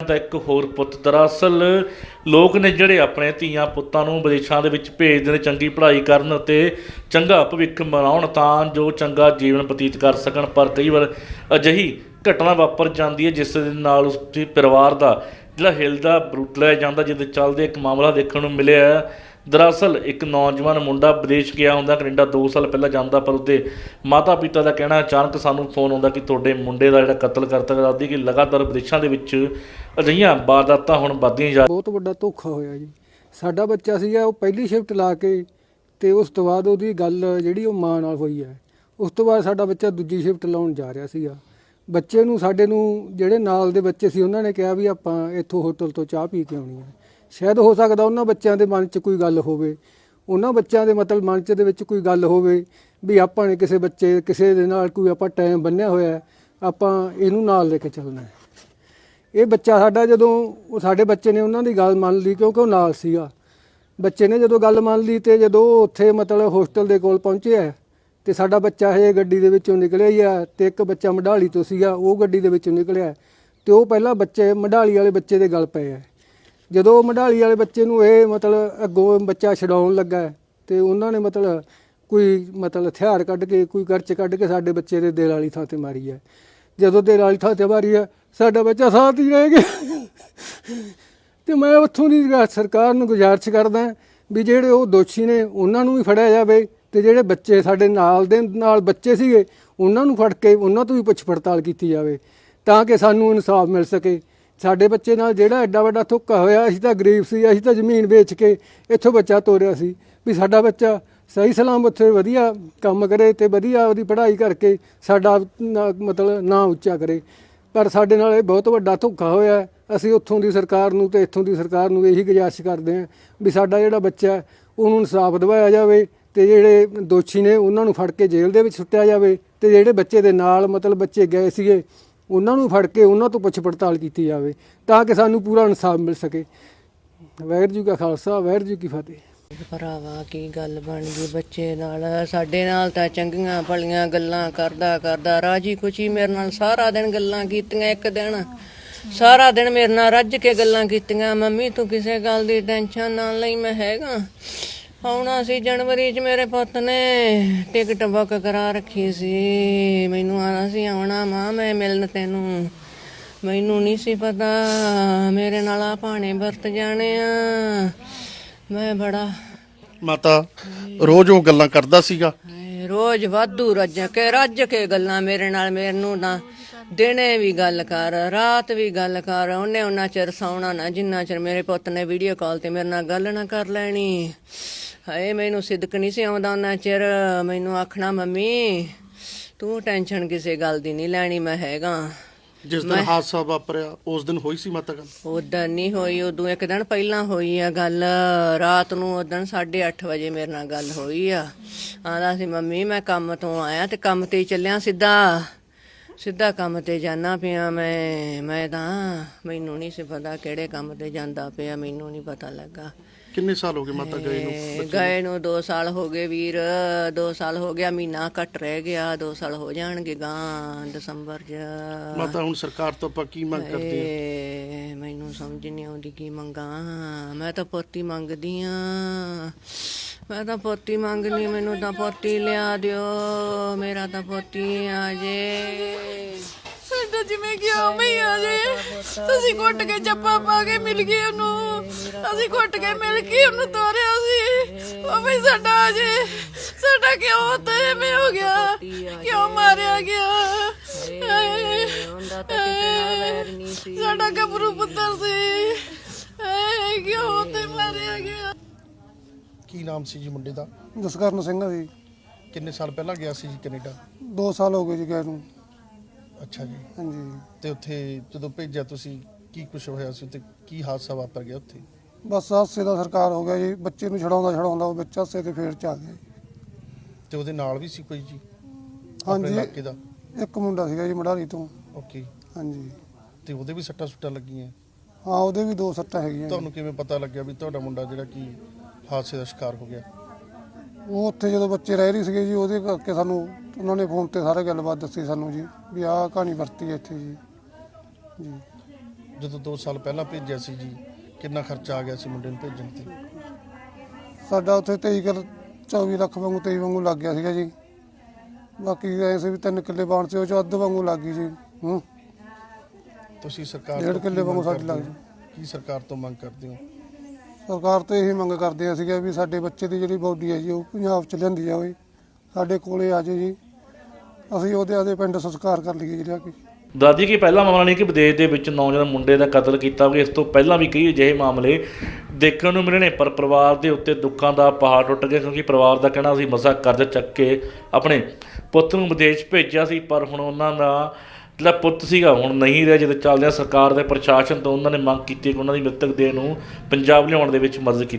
ਦਾ ਇੱਕ ਹੋਰ ਪੁੱਤ ਦਰਅਸਲ ਲੋਕ ਨੇ ਜਿਹੜੇ ਆਪਣੇ ਧੀਆਂ ਪੁੱਤਾਂ ਨੂੰ ਵਿਦੇਸ਼ਾਂ ਦੇ ਵਿੱਚ ਭੇਜਦੇ ਨੇ ਚੰਗੀ ਪੜ੍ਹਾਈ ਕਰਨ ਅਤੇ ਚੰਗਾ ਭਵਿੱਖ ਬਣਾਉਣ ਤਾਂ ਜੋ ਚੰਗਾ ਜੀਵਨ ਬਤੀਤ ਕਰ ਸਕਣ, ਪਰ ਕਈ ਵਾਰ ਅਜਿਹੀ ਘਟਨਾ ਵਾਪਰ ਜਾਂਦੀ ਹੈ ਜਿਸ ਦੇ ਨਾਲ ਉਸ ਦੇ ਪਰਿਵਾਰ ਦਾ ਜਿਹੜਾ ਹਿਲਦਾ ਬਰੂਟਲਿਆ ਜਾਂਦਾ ਜਿਹਦੇ ਚੱਲਦੇ ਇੱਕ ਮਾਮਲਾ ਦੇਖਣ ਨੂੰ ਮਿਲਿਆ ਦਰਅਸਲ ਇੱਕ ਨੌਜਵਾਨ ਮੁੰਡਾ ਵਿਦੇਸ਼ ਗਿਆ ਹੁੰਦਾ, ਕੈਨੇਡਾ 2 ਸਾਲ ਪਹਿਲਾਂ ਜਾਂਦਾ, ਪਰ ਉਹਦੇ ਮਾਤਾ ਪਿਤਾ ਦਾ ਕਹਿਣਾ ਅਚਾਨਕ ਸਾਨੂੰ ਫੋਨ ਆਉਂਦਾ ਕਿ ਤੁਹਾਡੇ ਮੁੰਡੇ ਦਾ ਜਿਹੜਾ ਕਤਲ ਕਰਤਾ ਦੱਸਦੀ ਕਿ ਲਗਾਤਾਰ ਵਿਦੇਸ਼ਾਂ ਦੇ ਵਿੱਚ ਅਜਿਹੀਆਂ ਵਾਰਦਾਤਾਂ ਹੁਣ ਵੱਧਦੀਆਂ ਜਾ ਬਹੁਤ ਵੱਡਾ ਧੋਖਾ ਹੋਇਆ ਜੀ। ਸਾਡਾ ਬੱਚਾ ਸੀਗਾ, ਉਹ ਪਹਿਲੀ ਸ਼ਿਫਟ ਲਾ ਕੇ ਤੇ ਉਸ ਤੋਂ ਬਾਅਦ ਉਹਦੀ ਗੱਲ ਜਿਹੜੀ ਉਹ ਮਾਂ ਨਾਲ ਹੋਈ ਹੈ। ਉਸ ਤੋਂ ਬਾਅਦ ਸਾਡਾ ਬੱਚਾ ਦੂਜੀ ਸ਼ਿਫਟ ਲਾਉਣ ਜਾ ਰਿਹਾ ਸੀਗਾ। ਬੱਚੇ ਨੂੰ, ਸਾਡੇ ਨੂੰ, ਜਿਹੜੇ ਨਾਲ ਦੇ ਬੱਚੇ ਸੀ, ਉਹਨਾਂ ਨੇ ਕਿਹਾ ਵੀ ਆਪਾਂ ਇੱਥੋਂ ਹੋਟਲ ਤੋਂ ਚਾਹ ਪੀ ਕੇ ਆਉਣੀ ਹੈ। ਸ਼ਾਇਦ ਹੋ ਸਕਦਾ ਉਹਨਾਂ ਬੱਚਿਆਂ ਦੇ ਮਨ 'ਚ ਕੋਈ ਗੱਲ ਹੋਵੇ। ਉਹਨਾਂ ਬੱਚਿਆਂ ਦੇ ਮਤਲਬ ਮਨ 'ਚ ਦੇ ਵਿੱਚ ਕੋਈ ਗੱਲ ਹੋਵੇ ਵੀ ਆਪਾਂ ਨੇ ਕਿਸੇ ਬੱਚੇ, ਕਿਸੇ ਦੇ ਨਾਲ ਕੋਈ ਆਪਾਂ ਟਾਈਮ ਬੰਨਿਆ ਹੋਇਆ ਆਪਾਂ ਇਹਨੂੰ ਨਾਲ ਲੈ ਕੇ ਚੱਲਣਾ ਹੈ। ਇਹ ਬੱਚਾ ਸਾਡਾ ਜਦੋਂ, ਉਹ ਸਾਡੇ ਬੱਚੇ ਨੇ ਉਹਨਾਂ ਦੀ ਗੱਲ ਮੰਨ ਲਈ ਕਿਉਂਕਿ ਉਹ ਨਾਲ ਸੀਗਾ। ਬੱਚੇ ਨੇ ਜਦੋਂ ਗੱਲ ਮੰਨ ਲਈ ਤੇ ਜਦੋਂ ਉੱਥੇ ਮਤਲਬ ਹੋਸਟਲ ਦੇ ਕੋਲ ਪਹੁੰਚਿਆ ਤੇ ਸਾਡਾ ਬੱਚਾ ਇਹ ਗੱਡੀ ਦੇ ਵਿੱਚੋਂ ਨਿਕਲਿਆ ਹੀ ਆ ਤੇ ਇੱਕ ਬੱਚਾ ਮਢਾਲੀ ਤੋਂ ਸੀਗਾ, ਉਹ ਗੱਡੀ ਦੇ ਵਿੱਚੋਂ ਨਿਕਲਿਆ ਤੇ ਉਹ ਪਹਿਲਾਂ ਬੱਚੇ, ਮਢਾਲੀ ਵਾਲੇ ਬੱਚੇ ਦੇ ਗੱਲ ਪਏ ਆ ਜਦੋਂ ਮਢਾਲੀ ਵਾਲੇ ਬੱਚੇ ਨੂੰ ਇਹ ਮਤਲਬ ਅੱਗੋਂ ਬੱਚਾ ਛਡਾਉਣ ਲੱਗਾ ਤੇ ਉਹਨਾਂ ਨੇ ਮਤਲਬ ਕੋਈ ਮਤਲਬ ਹਥਿਆਰ ਕੱਢ ਕੇ, ਕੋਈ ਗਰਚ ਕੱਢ ਕੇ ਸਾਡੇ ਬੱਚੇ ਦੇ ਦਿਲ ਵਾਲੀ ਥਾਂ ਤੇ ਮਾਰੀ ਹੈ। ਜਦੋਂ ਦਿਲ ਵਾਲੀ ਥਾਂ ਤੇ ਮਾਰੀ ਹੈ, ਸਾਡਾ ਬੱਚਾ ਸਾਥ ਹੀ ਰਹਿ ਗਿਆ। ਤੇ ਮੈਂ ਉੱਥੋਂ ਦੀ ਗ- ਸਰਕਾਰ ਨੂੰ ਗੁਜ਼ਾਰਿਸ਼ ਕਰਦਾ ਵੀ ਜਿਹੜੇ ਉਹ ਦੋਸ਼ੀ ਨੇ, ਉਹਨਾਂ ਨੂੰ ਵੀ ਫੜਿਆ ਜਾਵੇ ਤੇ ਜਿਹੜੇ ਬੱਚੇ ਸਾਡੇ ਨਾਲ ਦੇ ਨਾਲ ਬੱਚੇ ਸੀਗੇ, ਉਹਨਾਂ ਨੂੰ ਫੜ ਕੇ, ਉਹਨਾਂ ਤੋਂ ਵੀ ਪੁੱਛ ਪੜਤਾਲ ਕੀਤੀ ਜਾਵੇ, ਤਾਂ ਕਿ ਸਾਨੂੰ ਇਨਸਾਫ ਮਿਲ ਸਕੇ। ਸਾਡੇ ਬੱਚੇ ਨਾਲ ਜਿਹੜਾ ਐਡਾ ਵੱਡਾ ਧੋਖਾ ਹੋਇਆ ਅਸੀਂ ਤਾਂ ਗਰੀਬ ਸੀ ਅਸੀਂ ਤਾਂ ਜ਼ਮੀਨ ਵੇਚ ਕੇ ਇੱਥੋਂ ਬੱਚਾ ਤੋਰਿਆ ਸੀ ਵੀ ਸਾਡਾ ਬੱਚਾ ਸਹੀ ਸਲਾਮ ਉੱਥੇ ਵਧੀਆ ਕੰਮ ਕਰੇ ਤੇ ਵਧੀਆ ਉਹਦੀ ਪੜ੍ਹਾਈ ਕਰਕੇ ਸਾਡਾ ਨਾ- ਮਤਲਬ ਨਾਂ ਉੱਚਾ ਕਰੇ ਪਰ ਸਾਡੇ ਨਾਲ ਇਹ ਬਹੁਤ ਵੱਡਾ ਧੋਖਾ ਹੋਇਆ ਹੈ। ਅਸੀਂ ਉੱਥੋਂ ਦੀ ਸਰਕਾਰ ਨੂੰ ਤੇ ਇੱਥੋਂ ਦੀ ਸਰਕਾਰ ਨੂੰ ਇਹੀ ਗੁਜ਼ਾਰਿਸ਼ ਕਰਦੇ ਹਾਂ ਵੀ ਸਾਡਾ ਜਿਹੜਾ ਬੱਚਾ ਹੈ, ਉਹਨੂੰ ਇਨਸਾਫ ਦਿਵਾਇਆ ਜਾਵੇ ਤੇ ਜਿਹੜੇ ਦੋਸ਼ੀ ਨੇ ਉਹਨਾਂ ਨੂੰ ਫੜ ਕੇ ਜੇਲ੍ਹ ਦੇ ਵਿੱਚ ਸੁੱਟਿਆ ਜਾਵੇ ਤੇ ਜਿਹੜੇ ਬੱਚੇ ਦੇ ਨਾਲ ਮਤਲਬ ਬੱਚੇ ਗਏ ਸੀਗੇ ਉਹਨਾਂ ਨੂੰ ਫੜ ਕੇ ਉਹਨਾਂ ਤੋਂ ਪੁੱਛ ਪੜਤਾਲ ਕੀਤੀ ਜਾਵੇ ਤਾਂ ਕਿ ਸਾਨੂੰ ਪੂਰਾ ਇਨਸਾਫ ਮਿਲ ਸਕੇ। ਵਾਹਿਗੁਰੂ ਜੀ ਕਾ ਖਾਲਸਾ, ਵਾਹਿਗੁਰੂ ਜੀ ਕੀ ਫਤਿਹ। ਭਰਾਵਾ, ਕੀ ਗੱਲ ਬਣ ਗਈ ਬੱਚੇ ਨਾਲ? ਸਾਡੇ ਨਾਲ ਤਾਂ ਚੰਗੀਆਂ ਭਲੀਆਂ ਗੱਲਾਂ ਕਰਦਾ ਕਰਦਾ ਰਾਜੀ ਖੁਸ਼ੀ ਮੇਰੇ ਨਾਲ ਸਾਰਾ ਦਿਨ ਗੱਲਾਂ ਕੀਤੀਆਂ ਇੱਕ ਦਿਨ। ਸਾਰਾ ਦਿਨ ਮੇਰੇ ਨਾਲ ਰੱਜ ਕੇ ਗੱਲਾਂ ਕੀਤੀਆਂ। ਮੰਮੀ, ਤੂੰ ਕਿਸੇ ਗੱਲ ਦੀ ਟੈਨਸ਼ਨ ਨਾ ਲਈ, ਮੈਂ ਹੈਗਾ। ਆਉਣਾ ਸੀ ਜਨਵਰੀ 'ਚ ਮੇਰੇ ਪੁੱਤ ਨੇ ਟਿਕਟ ਬੁੱਕ ਕਰਾ ਰੱਖੀ ਸੀ। ਮੈਨੂੰ ਆਣਾ ਸੀ ਆਉਣਾ ਮਾਂ ਮੈਂ ਮਿਲਣ ਤੈਨੂੰ। ਮੈਨੂੰ ਨਹੀਂ ਸੀ ਪਤਾ ਮੇਰੇ ਨਾਲ ਆ ਭਾਣੇ ਵਰਤ ਜਾਣੇ ਆ। ਮੈਂ ਬੜਾ ਮਾਤਾ ਰੋਜ਼ ਉਹ ਗੱਲਾਂ ਕਰਦਾ ਸੀਗਾ। ਹਾਏ, ਰੋਜ਼ ਵਾਧੂ ਰੱਜ ਕੇ ਰੱਜ ਕੇ ਗੱਲਾਂ ਮੇਰੇ ਨਾਲ ਮੈਨੂੰ ਤਾਂ ਦਿਨੇ ਵੀ ਗੱਲ ਕਰ ਰਾਤ ਵੀ ਗੱਲ ਕਰ ਉਹਨੇ ਉਹਨਾਂ ਚਿਰ ਸੌਣਾ ਨਾ ਜਿੰਨਾ ਚਿਰ ਮੇਰੇ ਪੁੱਤ ਨੇ ਵੀਡੀਓ ਕਾਲ ਤੇ ਮੇਰੇ ਨਾਲ ਗੱਲ ਨਾ ਕਰ ਲੈਣੀ। ਹਾਏ ਮੈਨੂੰ ਸਿੱਧਕ ਨਹੀਂ ਸੀ ਆਉਂਦਾ ਉਹਨਾਂ ਚਿਰ ਮੈਨੂੰ ਆਖਣਾ ਮੰਮੀ ਤੂੰ ਟੈਨਸ਼ਨ ਕਿਸੇ ਗੱਲ ਦੀ ਨਹੀਂ ਲੈਣੀ ਮੈਂ ਹੈਗਾ। ਜਿਸ ਦਿਨ ਹਾਦਸਾ ਵਾਪਰਿਆ ਉਸ ਦਿਨ ਹੋਈ ਸੀ ਮਾਤਾ ਗੱਲ? ਉਦੋਂ ਨਹੀਂ ਹੋਈ ਉਦੋਂ ਇੱਕ ਦਿਨ ਪਹਿਲਾਂ ਹੋਈ ਆ ਗੱਲ। ਰਾਤ ਨੂੰ ਉਦੋਂ 8:30 ਵਜੇ ਮੇਰੇ ਨਾਲ ਗੱਲ ਹੋਈ ਆ। ਆਂਦਾ ਸੀ ਮੰਮੀ ਮੈਂ ਕੰਮ ਤੋਂ ਆਇਆ ਤੇ ਕੰਮ ਤੇ ਹੀ ਚੱਲਿਆ ਸਿੱਧਾ। ਸਿੱਧਾ ਕੰਮ ਤੇ ਜਾਣਾ ਪਿਆ ਮੈਂ ਮੈਂ ਤਾਂ ਮੈਨੂੰ ਨਹੀਂ ਸੀ ਪਤਾ ਕਿਹੜੇ ਕੰਮ ਤੇ ਜਾਂਦਾ ਪਿਆ ਮੈਨੂੰ ਨਹੀਂ ਪਤਾ ਲੱਗਾ। ਕਿੰਨੇ ਸਾਲ ਹੋ ਗਏ ਮਾਤਾ ਗਏ ਨੂੰ ਗਏ ਨੂੰ 2 ਸਾਲ ਹੋ ਗਏ ਵੀਰ 2 ਸਾਲ ਹੋ ਗਿਆ ਮਹੀਨਾ ਘੱਟ ਰਹਿ ਗਿਆ 2 ਸਾਲ ਹੋ ਜਾਣਗੇ ਗਾਂ ਦਸੰਬਰ 'ਚ। ਮਾਤਾ ਹੁਣ ਸਰਕਾਰ ਤੋਂ ਆਪਾਂ ਕੀ ਮੰਗ ਕਰਦੇ ਹਾਂ? ਏ, ਮੈਨੂੰ ਸਮਝ ਨਹੀਂ ਆਉਂਦੀ ਕੀ ਮੰਗਾਂ ਮੈਂ ਤਾਂ ਪੋਤੀ ਮੰਗਦੀ ਆ ਮੈਂ ਤਾਂ ਪੋਤੀ ਮੰਗਨੀ ਮੈਨੂੰ ਤਾਂ ਪੋਤੀ ਲਿਆ ਦਿਓ ਮੇਰਾ ਤਾਂ ਪੋਤੀ ਆ ਜੇ ਸਾਡਾ ਜਿਵੇਂ ਕਿ ਉਵੇਂ ਹੀ ਆ ਜੇ। ਅਸੀਂ ਘੁੱਟ ਕੇ ਚੱਪਾ ਪਾ ਕੇ ਮਿਲ ਗਏ ਉਹਨੂੰ। ਅਸੀਂ ਘੁੱਟ ਕੇ ਮਿਲ ਕੇ ਉਹਨੂੰ ਤੋਰਿਆ ਸੀ। ਉਹ ਵੀ ਸਾਡਾ ਆ ਜੇ ਸਾਡਾ ਕਿਉਂ ਤੇ ਐਵੇਂ ਹੋ ਗਿਆ? ਕਿਉਂ ਮਾਰਿਆ ਗਿਆ? ਸਾਡਾ ਗੱਭਰੂ ਪੁੱਤਰ ਸੀ। ਹਾਏ, ਕਿਉਂ ਤੇ ਮਾਰਿਆ ਗਿਆ? ਕੀ ਨਾਮ ਸੀ ਜੀ ਮੁੰਡੇ ਦਾ? ਜਸਕਰਨ ਸਿੰਘ ਆ ਜੀ। ਕਿੰਨੇ ਸਾਲ ਪਹਿਲਾਂ ਗਿਆ ਸੀ ਜੀ ਕੈਨੇਡਾ? 2 ਸਾਲ ਹੋ ਗਏ ਜੀ ਗਏ ਨੂੰ। ਅੱਛਾ ਜੀ। ਹਾਂਜੀ। ਤੇ ਉੱਥੇ ਜਦੋਂ ਭੇਜਿਆ ਤੁਸੀਂ ਕੀ ਕੁਝ ਹੋਇਆ ਸੀ ਤੇ ਕੀ ਹਾਦਸਾ ਵਾਪਰ ਗਿਆ ਉੱਥੇ? ਬਸ ਹਾਸੇ ਦਾ ਸਰਕਾਰ ਹੋ ਗਿਆ ਜੀ। ਬੱਚੇ ਨੂੰ ਛਡਾਉਂਦਾ ਛਡਾਉਂਦਾ ਉਹ ਵਿੱਚ ਹਾਸੇ ਤੇ ਫੇਰ ਚ ਆ ਗਿਆ ਜੀ। ਤੇ ਉਹਦੇ ਨਾਲ ਵੀ ਸੀ ਕੋਈ ਜੀ? ਆਪਣੇ ਹਾਂਜੀ ਇਲਾਕੇ ਦਾ? ਇੱਕ ਮੁੰਡਾ ਸੀਗਾ ਜੀ ਮੜਾਲੀ ਤੋਂ। ਓਕੇ। ਹਾਂਜੀ। ਤੇ ਉਹਦੇ ਵੀ ਸੱਟਾਂ ਸੁੱਟਾਂ ਲੱਗੀਆਂ? ਹਾਂ ਉਹਦੇ ਵੀ ਦੋ ਸੱਟਾਂ ਹੈਗੀਆਂ ਜੀ। ਤੁਹਾਨੂੰ ਕਿਵੇਂ ਪਤਾ ਲੱਗਿਆ ਵੀ ਤੁਹਾਡਾ ਮੁੰਡਾ ਜਿਹੜਾ ਕੀ ਹਾਦਸੇ ਦਾ ਸ਼ਿਕਾਰ ਹੋ ਗਿਆ। ਉਹ ਉੱਥੇ ਜਦੋਂ ਬੱਚੇ ਰਹਿ ਰਹੀ ਸੀਗੇ ਜੀ ਉਹਦੇ ਕਰਕੇ ਸਾਨੂੰ ਉਹਨਾਂ ਨੇ ਫੋਨ ਤੇ ਸਾਰਾ ਗੱਲਬਾਤ ਦੱਸੀ ਸਾਨੂੰ ਜੀ ਵੀ ਆਹ ਕਹਾਣੀ ਵਰਤੀ ਹੈ ਇੱਥੇ ਜੀ। ਜੀ। ਜਦੋਂ 2 ਸਾਲ ਪਹਿਲਾਂ ਭੇਜਿਆ ਸੀ ਜੀ ਕਿੰਨਾ ਖਰਚਾ ਆ ਗਿਆ ਸੀ ਮੁੰਡੇ ਨੂੰ ਭੇਜਣ ਤੇ? ਸਾਡਾ ਉੱਥੇ 23 ਕਿੱਲ 24 ਲੱਖ ਵਾਂਗੂ 23 ਵਾਂਗੂ ਲੱਗ ਗਿਆ ਸੀਗਾ ਜੀ। ਬਾਕੀ ਐਸੇ ਵੀ ਤਿੰਨ ਕਿੱਲੇ ਬਾਣ ਸੀ ਉਹ ਚ ਅੱਧ ਵਾਂਗੂ ਲੱਗ ਗਈ ਜੀ। ਹੂੰ। ਤੁਸੀਂ ਸਰਕਾਰ ਡੇਢ ਤੋਂ ਕਿੱਲੇ ਕੀ ਵਾਂਗੂ ਸਾਡੀ ਲੱਗ ਹੋ? ਕੀ ਸਰਕਾਰ ਤੋਂ ਮੰਗ ਕਰਦੇ ਹੋ? ਸਰਕਾਰ ਤੋਂ ਇਹ ਮੰਗ ਕਰਦੇ ਆ ਸੀਗੇ ਵੀ ਸਾਡੇ ਬੱਚੇ ਦੀ ਜਿਹੜੀ ਬੋਡੀ ਹੈ ਜੀ, ਉਹ ਪੰਜਾਬ ਚ ਲਿਆਂਦੀ ਜਾਵੇ। ਸਾਡੇ ਕੋਲੇ ਆ ਜਾਏ ਜੀ। ਅਸੀਂ ਉਹਦੇ ਆਦੇ ਪਿੰਡ ਸੰਸਕਾਰ ਕਰ ਲਈਏ ਜਿਹੜਾ ਕਿ। ਦਾਦੀ ਕਿ ਪਹਿਲਾ ਮਾਮਲਾ ਨਹੀਂ ਕਿ ਵਿਦੇਸ਼ ਦੇ ਵਿੱਚ ਨੌਜਵਾਨ ਮੁੰਡੇ ਦਾ ਕਤਲ ਕੀਤਾ ਗਿਆ ਇਸ ਤੋਂ ਪਹਿਲਾਂ ਵੀ ਕਈ ਅਜਿਹੇ ਮਾਮਲੇ ਦੇਖਣ ਨੂੰ ਮਿਲੇ ਨੇ, ਪਰ ਪਰਿਵਾਰ ਦੇ ਉੱਤੇ ਦੁੱਖਾਂ ਦਾ ਪਹਾੜ ਟੁੱਟ ਗਿਆ, ਕਿਉਂਕਿ ਪਰਿਵਾਰ ਦਾ ਕਹਿਣਾ ਸੀ, ਮਸਾ ਕਰਜ਼ ਚੱਕ ਕੇ ਆਪਣੇ ਪੁੱਤ ਨੂੰ ਵਿਦੇਸ਼ ਭੇਜਿਆ ਸੀ, ਪਰ ਹੁਣ ਉਹਨਾਂ ਦਾ ਜਿਹੜਾ ਪੁੱਤ ਸੀਗਾ, ਹੁਣ ਨਹੀਂ ਰਿਹਾ ਜਦੋਂ ਚੱਲਦਿਆਂ ਸਰਕਾਰ ਦੇ ਪ੍ਰਸ਼ਾਸਨ ਤੋਂ ਉਹਨਾਂ ਨੇ ਮੰਗ ਕੀਤੀ ਕਿ ਉਹਨਾਂ ਦੀ ਮ੍ਰਿਤਕ ਦੇਹ ਨੂੰ ਪੰਜਾਬ ਲਿਆਉਣ ਦੇ ਵਿੱਚ ਮਦਦ ਕੀਤੀ